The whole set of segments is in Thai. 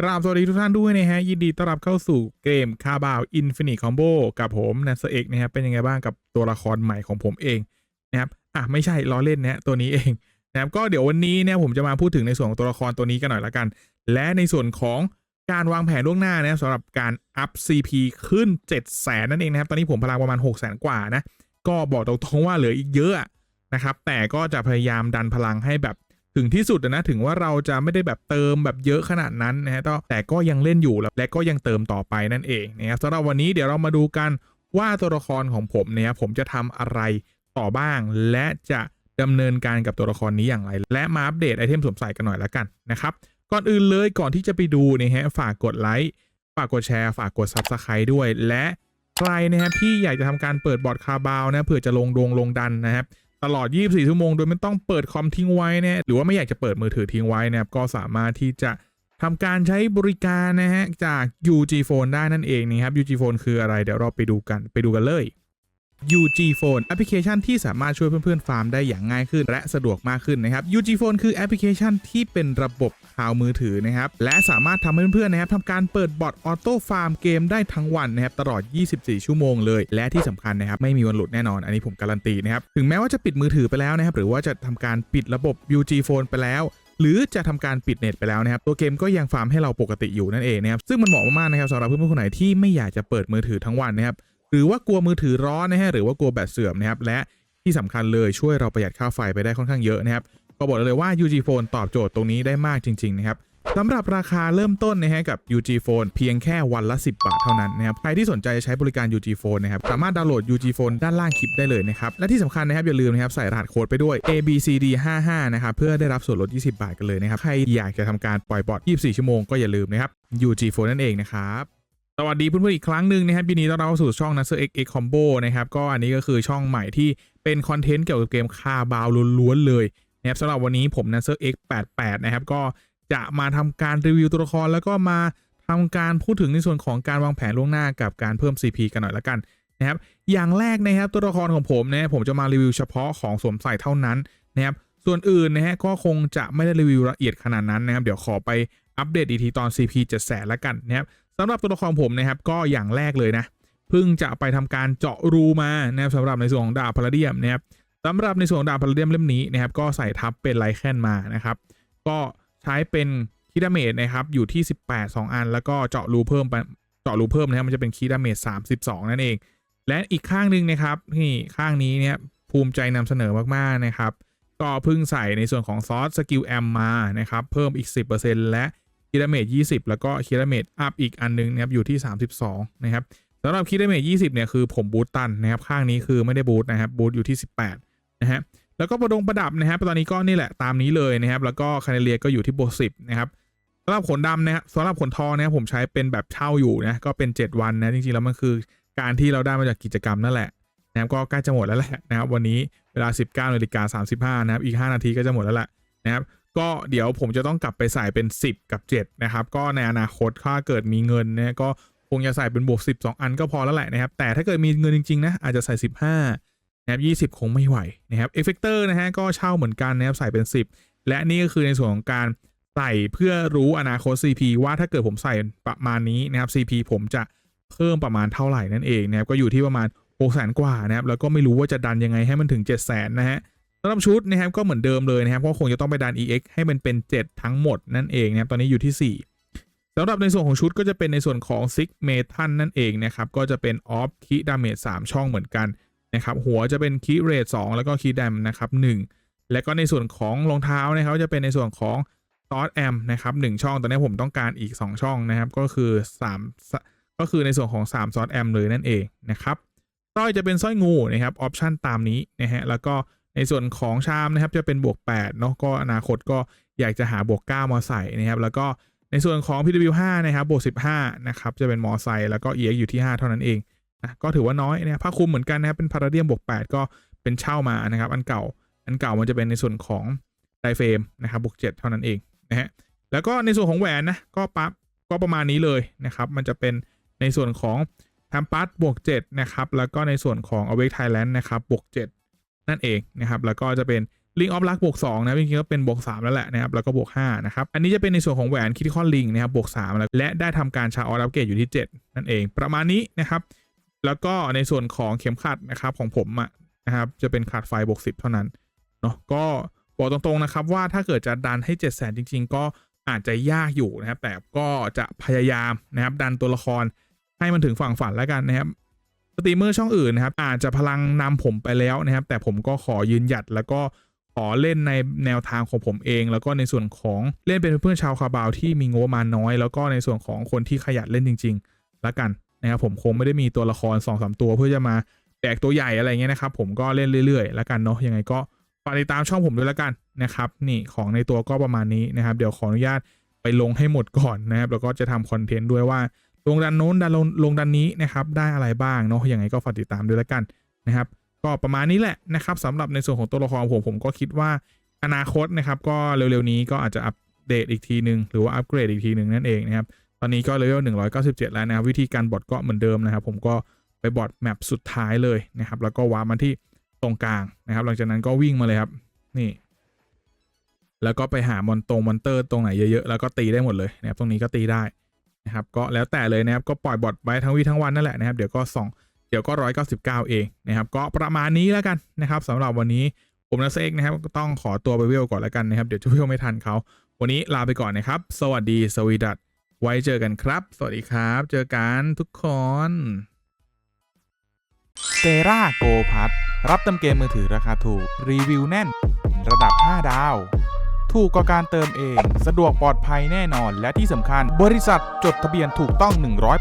กราบสวัสดีทุกท่านด้วยนะฮะ ยินดีต้อนรับเข้าสู่เกมคาบาวอินฟินิตคอมโบกับผมนัสเอกนะครับเป็นยังไงบ้างกับตัวละครใหม่ของผมเองนะครับอะไม่ใช่ล้อเล่นนะตัวนี้เองนะครับก็เดี๋ยววันนี้เนี่ยผมจะมาพูดถึงในส่วนของตัวละครตัวนี้กันหน่อยละกัน และในส่วนของการวางแผนล่วงหน้านะสำหรับการอัพ CP ขึ้น 7 0 0แสนนั่นเองนะครับตอนนี้ผมพลังประมาณ 6 0 0 0 0กว่านะก็บอกตรงๆว่าเหลืออีกเยอะนะครับแต่ก็จะพยายามดันพลังให้แบบ ถึงที่สุดอะนะถึงว่าเราจะไม่ได้แบบเติมแบบเยอะขนาดนั้นนะฮะแต่ก็ยังเล่นอยู่และก็ยังเติมต่อไปนั่นเองนะครับสำหรับวันนี้เดี๋ยวเรามาดูกันว่าตัวละครของผมเนี่ยผมจะทำอะไรต่อบ้าง และจะดำเนินการกับตัวละครนี้อย่างไร และมาอัปเดตไอเทมสวมใส่กันหน่อยละกันนะครับก่อนอื่นเลยก่อนที่จะไปดูนะฮะฝากกดไลค์ฝากกดแชร์ฝากกด Subscribe ด้วย และใครนะครับที่อยากจะทำการเปิดบอร์ดคาบาวนะเผื่อจะลงดวงลงดันนะครับ ตลอด 24 ชั่วโมง โดยไม่ต้องเปิดคอมทิ้งไว้นะหรือว่าไม่อยากจะเปิดมือถือทิ้งไว้นะครับก็สามารถที่จะทำการใช้บริการนะฮะจาก UG Phone ได้นั่นเองนะครับ UG Phone คืออะไรเดี๋ยวเราไปดูกันไปดูกันเลย UG Phone แอปพลิเคชันที่สามารถช่วยเพื่อนๆฟาร์มได้อย่างง่ายขึ้น และสะดวกมากขึ้นนะครับ UG Phone คือแอปพลิเคชันที่เป็นระบบข่าวมือถือนะครับ และสามารถทำให้เพื่อนๆนะครับทำการเปิดบอทออโต้ฟาร์มเกมได้ทั้งวันนะครับตลอด 24 ชั่วโมงเลย และที่สำคัญนะครับไม่มีวันหลุดแน่นอน อันนี้ผมการันตีนะครับ ถึงแม้ว่าจะปิดมือถือไปแล้วนะครับ หรือว่าจะทำการปิดระบบ UG Phone ไปแล้วหรือจะทำการปิดเน็ตไปแล้วนะครับ ตัวเกมก็ยังฟาร์มให้เราปกติอยู่นั่นเองนะครับ ซึ่งมันเหมาะมากๆนะครับสำหรับเพื่อนๆคนไหนที่ไม่อยากจะเปิดมือถือทั้งวันนะครับ หรือว่ากลัวมือถือร้อนนะฮะหรือว่ากลัวแบตเสื่อมนะครับและที่สำคัญเลยช่วยเราประหยัดค่าไฟไปได้ค่อนข้างเยอะนะครับก็บอกเลยว่า UG Phone ตอบโจทย์ตรงนี้ได้มากจริงๆนะครับสำหรับราคาเริ่มต้นนะฮะกับ UG Phone เพียงแค่วันละ 10 บาทเท่านั้นนะครับใครที่สนใจใช้บริการ UG Phone นะครับสามารถดาวน์โหลด UG Phone ด้านล่างคลิปได้เลยนะครับและที่สำคัญนะครับอย่าลืมนะครับใส่รหัสโค้ดไปด้วย ABCD55 นะครับเพื่อได้รับส่วนลด 20 บาทกันเลยนะครับใครอยากจะทำการปล่อยบอท24 ชั่วโมงก็อย่าลืมนะครับ UG Phone นั่นเองนะครับ สวัสดีเพื่อนๆอีกครั้งหนึ่งนะครับยินดีต้อนรับเข้าสู่ช่อง n a s e r X X Combo นะครับก็อันนี้ก็คือช่องใหม่ที่เป็นคอนเทนต์เกี่ยวกับเกมคาบาวล้วนๆเลยนะครับสำหรับวันนี้ผม n a s e r X 88นะครับก็จะมาทำการรีวิวตัวละครแล้วก็มาทำการพูดถึงในส่วนของการวางแผนล่วงหน้ากับการเพิ่ม CP กันหน่อยละกันนะครับอย่างแรกนะครับตัวละครของผมนะผมจะมารีวิวเฉพาะของสวมใส่เท่านั้นนะครับส่วนอื่นนะฮะก็คงจะไม่ได้รีวิวละเอียดขนาดนั้นนะครับเดี๋ยวขอไปอัปเดตอีกทีตอน CP 7 0 0 0 0ละกันนะครับ สำหรับตัวละครผมนะครับก็อย่างแรกเลยนะเพิ่งจะไปทำการเจาะรูมานะครับสำหรับในส่วนของดาบพาราเดียมนะครับสำหรับในส่วนของดาบพาราเดียมเล่มนี้นะครับก็ใส่ทับเป็นไลแคนมานะครับก็ใช้เป็นคีดาเมจนะครับอยู่ที่ 18 2 อัน แล้วก็เจาะรูเพิ่มไปเจาะรูเพิ่มนะครับมันจะเป็นคีดาเมจ32 นั่นเอง และอีกข้างหนึ่งนะครับนี่ข้างนี้เนี่ยภูมิใจนำเสนอมากๆนะครับก็เพิ่งใส่ในส่วนของซอสสกิลแอมมานะครับเพิ่มอีก 10%และ คีดาเมจ20 แล้วก็คีดาเมจอัพอีกอันนึงนะครับอยู่ที่ 32 นะครับสำหรับคีดาเมจ20 เนี่ยคือผมบูตตันนะครับข้างนี้คือไม่ได้บูตนะครับบูตอยู่ที่ 18 นะฮะแล้วก็ประดงประดับนะครับตอนนี้ก็นี่แหละตามนี้เลยนะครับแล้วก็คาเนเลียก็อยู่ที่โบสิบนะครับสำหรับขนดำนะครับสำหรับขนทองนะครับผมใช้เป็นแบบเช่าอยู่นะก็เป็น 7 วันนะจริงๆแล้วมันคือการที่เราได้มาจากกิจกรรมนั่นแหละนะครับก็ใกล้จะหมดแล้วแหละนะครับวันนี้เวลา 19นาฬิกา35นะครับอีก 5 นาทีก็จะหมดแล้วแหละนะครับ ก็เดี๋ยวผมจะต้องกลับไปใส่เป็น 10 กับ 7 นะครับ ก็ในอนาคตถ้าเกิดมีเงินเนะก็คงจะใส่เป็นบวก 12 อันก็พอแล้วแหละนะครับ แต่ถ้าเกิดมีเงินจริง ๆ นะ อาจจะใส่ 15นะครับ20 คงไม่ไหวนะครับเอฟเฟกเตอร์นะฮะก็เช่าเหมือนกันนะครับใส่เป็น 10 และนี่ก็คือในส่วนของการใส่เพื่อรู้อนาคต CP ว่าถ้าเกิดผมใส่ประมาณนี้นะครับ CP ผมจะเพิ่มประมาณเท่าไหร่นั่นเองนะครับก็อยู่ที่ประมาณ6แสนกว่านะครับแล้วก็ไม่รู้ว่าจะดันยังไงให้มันถึง7 0 0 0 0นะฮะำหรับชุดนะครับก็เหมือนเดิมเลยนะครับเพราะคงจะต้องไปดัน EX ให้มันเป็น 7 ทั้งหมดนั่นเองนะครับตอนนี้อยู่ที่ 4สำหรับในส่วนของชุดก็จะเป็นในส่วนของ Six m e t a l นั่นเองนะครับ ก็จะเป็น Off Key Damage 3ช่องเหมือนกันนะครับ หัวจะเป็น Key Rate 2แล้วก็ Key Dam นะครับ1และก็ในส่วนของรองเท้านะครับจะเป็นในส่วนของ t o อ Am นะครับ1ช่องตอนนี้ผมต้องการอีก 2 ช่องนะครับ ก็คือ3ก็คือในส่วนของ3ซอสแอมเลยนั่นเองนะครับสร้อยจะเป็นสร้อยงูนะครับออปชันตามนี้นะฮะแล้วก็ ในส่วนของชามนะครับจะเป็นบวก8เนาะก็อนาคตก็อยากจะหาบวก 9มาใส่นะครับ แล้วก็ในส่วนของ PW5 นะครับบวก 15 นะครับ จะเป็นมอไซค์แล้วก็ EX อยู่ที่ 5 เท่านั้นเองนะก็ถือว่าน้อยนะครับผ้าคลุมเหมือนกันนะครับเป็นพาราเดียมบวก 8 ก็เป็นเช่ามานะครับ อันเก่าอันเก่ามันจะเป็นในส่วนของไดเฟรมนะครับบวก 7 เท่านั้นเองนะฮะแล้วก็ในส่วนของแหวนนะก็ปั๊บก็ประมาณนี้เลยนะครับ มันจะเป็นในส่วนของแทมปัสบวก7นะครับแล้วก็ในส่วนของ Awake Thailand นะครับบวก7 นั่นเองนะครับ แล้วก็จะเป็น Link of Luck บวก2นะจริงๆก็เป็นบวก3แล้วแหละนะครับ แล้วก็บวก5นะครับ อันนี้จะเป็นในส่วนของแหวน Critical Link นะครับบวก3แล้วและได้ทำการชาอออัปเกรดอยู่ที่ 7 นั่นเอง ประมาณนี้นะครับ แล้วก็ในส่วนของเข็มขัดนะครับของผมอะนะครับจะเป็นขาดไฟบวก10 เท่านั้นเนาะก็บอกตรงๆนะครับว่าถ้าเกิดจะดันให้ 7 0 0 0 0 0จริง ๆ ก็อาจจะยากอยู่นะครับ แต่ก็จะพยายามนะครับดันตัวละครให้มันถึงฝั่งฝันแล้วกันนะครับ สตรีมเมอร์ช่องอื่นนะครับอาจจะพลังนำผมไปแล้วนะครับ แต่ผมก็ขอยืนหยัดแล้วก็ขอเล่นในแนวทางของผมเอง แล้วก็ในส่วนของเล่นเป็นเพื่อนชาวคาบาวที่มีงบมาน้อย แล้วก็ในส่วนของคนที่ขยันเล่นจริง ๆ แล้วกันนะครับผมคงไม่ได้มีตัวละคร2อสตัวเพื่อจะมาแบกตัวใหญ่อะไรเงี้ยนะครับ ผมก็เล่นเรื่อยๆ แล้วกันเนาะยังไงก็ฝากติดตามช่องผมด้วยแล้วกันนะครับนี่ของในตัวก็ประมาณนี้นะครับ เดี๋ยวขออนุญาตไปลงให้หมดก่อนนะครับ แล้วก็จะทำคอนเทนต์ด้วยว่า ลงดันโน้นดันลงลงดันนี้นะครับได้อะไรบ้างเนาะยังไงก็ฝากติดตามด้วยแล้วกันนะครับก็ประมาณนี้แหละนะครับสำหรับในส่วนของตัวละครผมผมก็คิดว่าอนาคตนะครับก็เร็วๆนี้ก็อาจจะอัปเดตอีกทีหนึ่งหรือว่าอัปเกรดอีกทีหนึ่งนั่นเองนะครับตอนนี้ก็เลเวล197 แล้วนะครับวิธีการบอทก็เหมือนเดิมนะครับ ผมก็ไปบอทแมปสุดท้ายเลยนะครับ แล้วก็วาร์ปมาที่ตรงกลางนะครับ หลังจากนั้นก็วิ่งมาเลยครับนี่ แล้วก็ไปหามอนตรงมอนเตอร์ตรงไหนเยอะๆแล้วก็ตีได้หมดเลยนะครับตรงนี้ก็ตีได้ นะครับก็แล้วแต่เลยนะครับก็ปล่อยบอทไว้ทั้งวีทั้งวันนั่นแหละนะครับเดี๋ยวก็สองเดี๋ยวก็199เองนะครับก็ประมาณนี้แล้วกันนะครับสำหรับวันนี้ผมนัสเอกนะครับก็ต้องขอตัวไปเวลก่อนแล้วกันนะครับเดี๋ยวจะเวลไม่ทันเขาวันนี้ลาไปก่อนนะครับ สวัสดีสวีดัตไว้เจอกันครับ สวัสดีครับ เจอกันทุกคนเซราโกพัทรับเติมเกมมือถือราคาถูก รีวิวแน่น ระดับ 5 ดาว ถูกกว่าการเติมเอง สะดวกปลอดภัยแน่นอน และที่สำคัญ บริษัทจดทะเบียนถูกต้อง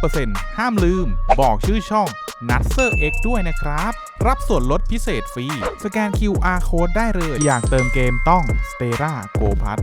100%ห้ามลืม บอกชื่อช่องนัทเซอร์เอ็กด้วยนะครับ รับส่วนลดพิเศษฟรี สแกน QR Code ได้เลย อยากเติมเกมต้อง s t e r a Go p a t